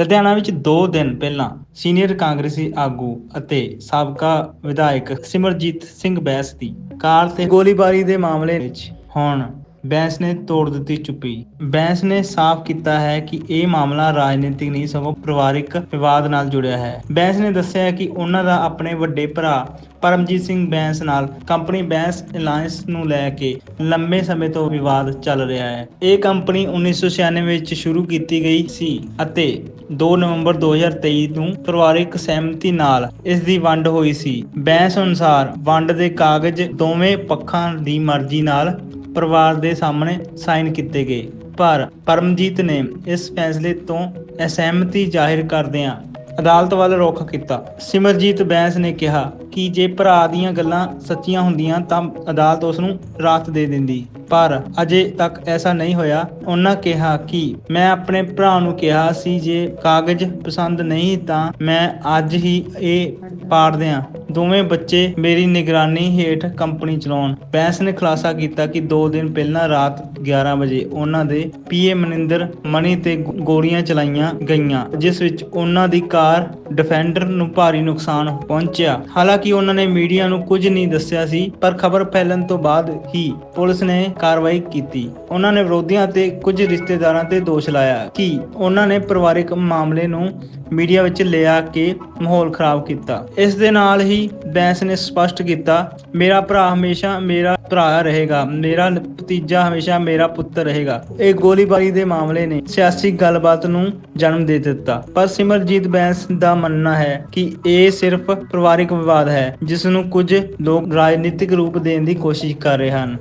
ਲੁਧਿਆਣਾ ਵਿੱਚ 2 ਦਿਨ ਪਹਿਲਾਂ ਸੀਨੀਅਰ ਕਾਂਗਰਸੀ ਆਗੂ ਅਤੇ ਸਾਬਕਾ ਵਿਧਾਇਕ ਸਿਮਰਜੀਤ ਸਿੰਘ ਬੈਂਸ ਦੀ ਕਾਰ ਤੇ ਗੋਲੀਬਾਰੀ ਦੇ ਮਾਮਲੇ ਵਿੱਚ ਹੁਣ ਬੈਂਸ ਨੇ ਤੋੜ ਦਿੱਤੀ ਚੁੱਪੀ। ਬੈਂਸ ਨੇ ਸਾਫ਼ ਕੀਤਾ ਹੈ ਕਿ ਇਹ ਮਾਮਲਾ ਰਾਜਨੀਤਿਕ ਨਹੀਂ, ਸਗੋਂ ਪਰਿਵਾਰਿਕ ਵਿਵਾਦ ਨਾਲ ਜੁੜਿਆ ਹੈ। ਬੈਂਸ ਨੇ ਦੱਸਿਆ ਕਿ ਉਹਨਾਂ ਦਾ ਆਪਣੇ ਵੱਡੇ ਭਰਾ ਪਰਮਜੀਤ ਸਿੰਘ ਬੈਂਸ ਨਾਲ ਕੰਪਨੀ ਬੈਂਸ ਅਲਾਈਅੰਸ ਨੂੰ ਲੈ ਕੇ ਲੰਬੇ ਸਮੇਂ ਤੋਂ ਵਿਵਾਦ ਚੱਲ ਰਿਹਾ ਹੈ। ਇਹ ਕੰਪਨੀ 1996 ਵਿੱਚ ਸ਼ੁਰੂ ਕੀਤੀ ਗਈ ਸੀ ਅਤੇ 2 ਨਵੰਬਰ 2023 ਨੂੰ ਪਰਿਵਾਰਿਕ ਸਹਿਮਤੀ ਨਾਲ ਇਸ ਦੀ ਵੰਡ ਹੋਈ ਸੀ। ਬੈਂਸ ਅਨੁਸਾਰ ਵੰਡ ਦੇ ਕਾਗਜ਼ ਦੋਵੇਂ ਪੱਖਾਂ ਦੀ ਮਰਜ਼ੀ ਨਾਲ ਪਰਿਵਾਰ ਦੇ ਸਾਹਮਣੇ ਸਾਈਨ ਕੀਤੇ ਗਏ। ਪਰ ਪਰਮਜੀਤ ਨੇ ਇਸ ਫੈਸਲੇ ਤੋਂ ਅਸਹਿਮਤੀ ਜ਼ਾਹਿਰ ਕਰਦਿਆਂ ਅਦਾਲਤ ਵੱਲ ਰੁਖ ਕੀਤਾ। ਸਿਮਰਜੀਤ ਬੈਂਸ ਨੇ ਕਿਹਾ ਕਿ ਜੇ ਭਰਾ ਦੀਆਂ ਗੱਲਾਂ ਸੱਚੀਆਂ ਹੁੰਦੀਆਂ ਤਾਂ ਅਦਾਲਤ ਉਸ ਨੂੰ ਰਾਹਤ ਦੇ ਦਿੰਦੀ। ਪਰ ਅਜੇ ਤੱਕ ਐਸਾ ਨਹੀਂ ਹੋਇਆ। ਉਹਨਾਂ ਕਿਹਾ ਕਿ ਮੈਂ ਆਪਣੇ ਭਰਾ ਨੂੰ ਕਿਹਾ ਸੀ ਜੇ ਕਾਗਜ਼ ਪਸੰਦ ਨਹੀਂ ਤਾਂ ਮੈਂ ਅੱਜ ਹੀ ਇਹ ਪਾੜ ਦਿਆਂ। ਦੋਵੇਂ ਬੱਚੇ ਮੇਰੀ ਨਿਗਰਾਨੀ ਹੇਠ ਕੰਪਨੀ ਚਲਾਉਣ। ਬੈਂਸ ਨੇ ਖੁਲਾਸਾ ਕੀਤਾ ਕਿ 2 ਦਿਨ ਪਹਿਲਾਂ ਰਾਤ 11 ਵਜੇ ਉਹਨਾਂ ਦੇ ਪੀਏ ਮਨਿੰਦਰ ਮਣੀ ਤੇ ਗੋਲੀਆਂ ਚਲਾਈਆਂ ਗਈਆਂ, ਜਿਸ ਵਿੱਚ ਉਹਨਾਂ ਦੀ ਕਾਰ ਡਿਫੈਂਡਰ ਨੂੰ ਭਾਰੀ ਨੁਕਸਾਨ ਪਹੁੰਚਿਆ। ਹਾਲਾਂਕਿ ਹਾਲਾਂਕਿ ਉਹਨਾਂ ਨੇ ਮੀਡੀਆ ਨੂੰ ਕੁਝ ਨਹੀਂ ਦੱਸਿਆ ਸੀ, ਪਰ ਖਬਰ ਫੈਲਣ ਤੋਂ ਬਾਅਦ ਹੀ ਪੁਲਿਸ ਨੇ ਕਾਰਵਾਈ ਕੀਤੀ। ਉਹਨਾਂ ਨੇ ਵਿਰੋਧੀਆਂ ਤੇ ਕੁਝ ਰਿਸ਼ਤੇਦਾਰਾਂ ਤੇ ਦੋਸ਼ ਲਾਇਆ ਕਿ ਉਹਨਾਂ ਨੇ ਪਰਿਵਾਰਕ ਮਾਮਲੇ ਨੂੰ ਮੀਡੀਆ ਵਿੱਚ ਲਿਆ ਕੇ ਮਾਹੌਲ ਖਰਾਬ ਕੀਤਾ। ਇਸ ਦੇ ਨਾਲ ਹੀ ਬੈਂਸ ਨੇ ਸਪਸ਼ਟ ਕੀਤਾ, ਮੇਰਾ ਭਰਾ ਹਮੇਸ਼ਾ ਮੇਰਾ ਭਰਾ ਰਹੇਗਾ, ਮੇਰਾ ਭਤੀਜਾ ਹਮੇਸ਼ਾ ਮੇਰਾ ਪੁੱਤਰ ਰਹੇਗਾ। ਇਹ ਗੋਲੀਬਾਰੀ ਦੇ ਮਾਮਲੇ ਨੇ ਸਿਆਸੀ ਗੱਲਬਾਤ ਨੂੰ ਜਨਮ ਦੇ ਦਿੱਤਾ। ਪਰ ਸਿਮਰਜੀਤ ਬੈਂਸ ਦਾ ਮੰਨਣਾ ਹੈ ਕਿ ਇਹ ਸਿਰਫ ਪਰਿਵਾਰਿਕ ਵਿਵਾਦ ਹੈ, ਜਿਸ ਨੂੰ ਕੁਝ ਲੋਕ ਰਾਜਨੀਤਿਕ ਰੂਪ ਦੇਣ ਦੀ ਕੋਸ਼ਿਸ਼ ਕਰ ਰਹੇ ਹਨ।